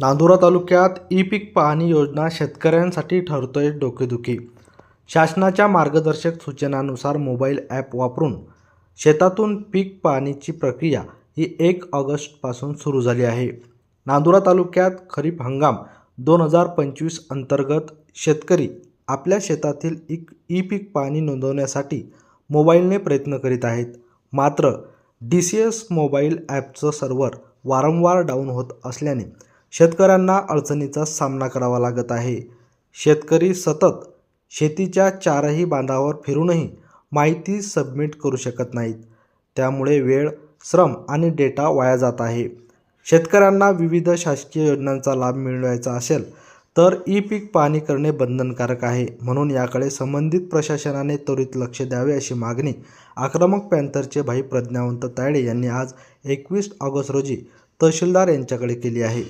नांदुरा तालुक्यात ई पीक पाहणी योजना शेतकऱ्यांसाठी ठरतोय डोकेदुखी. शासनाच्या मार्गदर्शक सूचनानुसार मोबाईल ॲप वापरून शेतातून पीक पाहणीची प्रक्रिया ही एक ऑगस्टपासून सुरू झाली आहे. नांदुरा तालुक्यात खरीप हंगाम दोन हजार पंचवीस अंतर्गत शेतकरी आपल्या शेतातील इक ई पीक पाहणी नोंदवण्यासाठी मोबाईलने प्रयत्न करीत आहेत. मात्र डी सी एस मोबाईल ॲपचं सर्व्हर वारंवार डाऊन होत असल्याने शेतकऱ्यांना अडचणीचा सामना करावा लागत आहे. शेतकरी सतत शेतीच्या चारही बांधावर फिरूनही माहिती सबमिट करू शकत नाहीत. त्यामुळे वेळ श्रम आणि डेटा वाया जात आहे. शेतकऱ्यांना विविध शासकीय योजनांचा लाभ मिळवायचा असेल तर ई पीक पाहणी करणे बंधनकारक आहे. म्हणून याकडे संबंधित प्रशासनाने त्वरित लक्ष द्यावे अशी मागणी आक्रमक पॅन्थरचे भाई प्रज्ञावंत तायडे यांनी आज एकवीस ऑगस्ट रोजी तहसीलदार यांच्याकडे केली आहे.